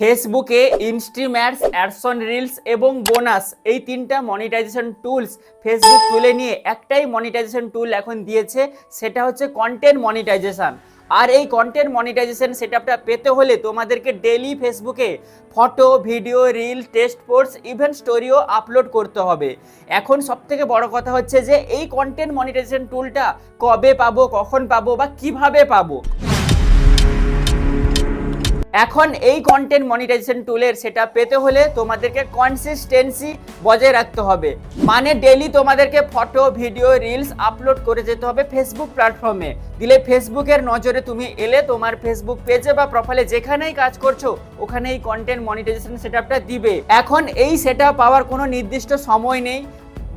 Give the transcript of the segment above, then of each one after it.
ফেসবুকে ইনস্ট্রিম্যাটস অ্যাডসন রিলস এবং বোনাস এই তিনটা মনিটাইজেশন টুলস ফেসবুক তুলে নিয়ে একটাই মনিটাইজেশন টুল এখন দিয়েছে, সেটা হচ্ছে কন্টেন্ট মনিটাইজেশন আর এই কন্টেন্ট মনিটাইজেশন সেটআপটা পেতে হলে তোমাদেরকে ডেলি ফেসবুকে photo video reel test post even স্টোরিও upload করতে হবে। এখন সবথেকে বড় কথা হচ্ছে যে, এই কন্টেন্ট মনিটাইজেশন টুলটা কবে পাবো, কখন পাবো বা কীভাবে পাবো? এখন এই কন্টেন্ট মনিটাইজেশন টুলের সেটা পেতে হলে তোমাদেরকে কনসিস্টেন্সি বজায় রাখতে হবে। মানে ডেলি তোমাদেরকে ফটো ভিডিও রিলস আপলোড করে যেতে হবে ফেসবুক প্ল্যাটফর্মে দিলে ফেসবুকের নজরে তুমি এলে তোমার ফেসবুক পেজে বা প্রোফাইলে যেখানেই কাজ করছ ওখানে এই কন্টেন্ট মনিটাইজেশন সেটআপটা দিবে। এখন এই সেটআপ পাওয়ার কোনো নির্দিষ্ট সময় নেই।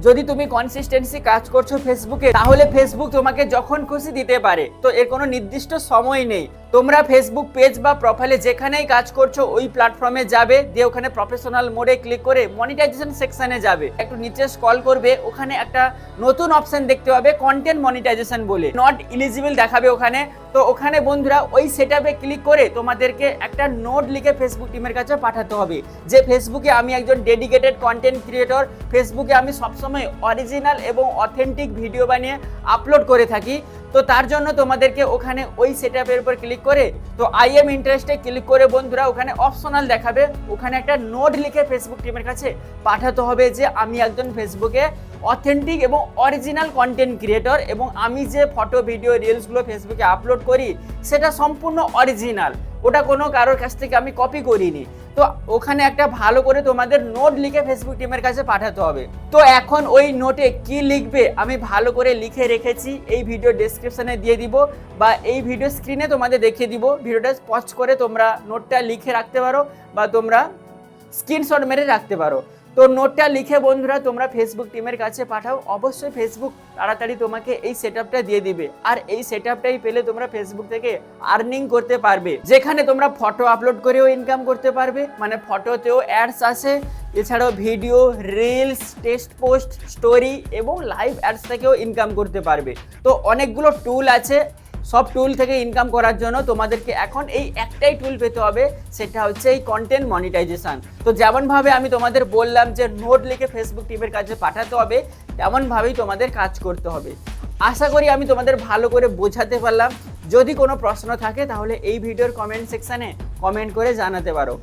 যদি তুমি কনসিস্টেন্সি কাজ করছ ফেসবুকে তাহলে ফেসবুক তোমাকে যখন খুশি দিতে পারে। তো এর কোনো নির্দিষ্ট সময় নেই। তোমরা ফেসবুক পেজ বা প্রোফাইলে যেখানেই কাজ করছ, ওই প্ল্যাটফর্মে যাবে, দিয়ে ওখানে প্রফেশনাল মোডে ক্লিক করে মনিটাইজেশন সেকশনে যাবে। একটু নিচে স্ক্রল করবে, ওখানে একটা নতুন অপশন দেখতে পাবে কন্টেন্ট মনিটাইজেশন বলে। নট ইলিজিবল দেখাবে ওখানে। তো ওখানে বন্ধুরা, ওই সেটআপে ক্লিক করে তোমাদেরকে একটা নোট লিখে ফেসবুক টিমের কাছে পাঠাতে হবে। যে ফেসবুকে আমি একজন ডেডিকেটেড কন্টেন্ট ক্রিয়েটর ফেসবুকে আমি সবসময় অরিজিনাল এবং অথেন্টিক ভিডিও বানিয়ে আপলোড করে থাকি। তো তার জন্য তোমাদেরকে ওখানে ওই সেটআপের উপর ক্লিক করে, তো আই এম ইন্টারেস্টে ক্লিক করে বন্ধুরা ওখানে অপশনাল দেখাবে। ওখানে একটা নোট লিখে ফেসবুক টিমের কাছে পাঠাতে হবে যে আমি একজন ফেসবুকে অথেন্টিক এবং অরিজিনাল কন্টেন্ট ক্রিয়েটর এবং আমি যে ফটো ভিডিও রিলসগুলো ফেসবুকে আপলোড করি, সেটা সম্পূর্ণ অরিজিনাল ওটা কোনো কারোর কাছ থেকে আমি কপি করিনি। তো ওখানে একটা ভালো করে তোমাদের নোট লিখে ফেসবুক টিমের কাছে পাঠাতে হবে। তো এখন ওই নোটে কি লিখবে আমি ভালো করে লিখে রেখেছি, এই ভিডিও ডেসক্রিপশনে দিয়ে দিব বা এই ভিডিও স্ক্রিনে তোমাদের দেখিয়ে দিব। ভিডিওটা পজ করে তোমরা নোটটা লিখে রাখতে পারো বা তোমরা স্ক্রিনশট মেরে রাখতে পারো। তো নোটটা লিখে বন্ধুরা তোমরা ফেসবুক টিমের কাছে পাঠাও। অবশ্যই ফেসবুক তাড়াতাড়ি তোমাকে এই সেটআপটা দিয়ে দিবে। আর এই সেটআপটাই পেলে তোমরা ফেসবুক থেকে আর্নিং করতে পারবে। যেখানে তোমরা ফটো আপলোড করেও ইনকাম করতে পারবে। মানে ফটোতেও অ্যাডস আছে এছাড়াও video reels text post story এবং লাইভ অ্যাডস থেকেও ইনকাম করতে পারবে। তো অনেকগুলো টুল আছে। সব টুল থেকে ইনকাম করার জন্য তোমাদেরকে এখন এই একটাই টুল পেতে হবে, সেটা হচ্ছে এই কন্টেন্ট মনিটাইজেশন তো যেমনভাবে আমি তোমাদের বললাম যে নোট লিখে ফেসবুক টিমের কাছে পাঠাতে হবে, তেমনভাবেই তোমাদের কাজ করতে হবে। আশা করি আমি তোমাদের ভালো করে বোঝাতে পারলাম। যদি কোনো প্রশ্ন থাকে তাহলে এই ভিডিওর কমেন্ট সেকশানে কমেন্ট করে জানাতে পারো।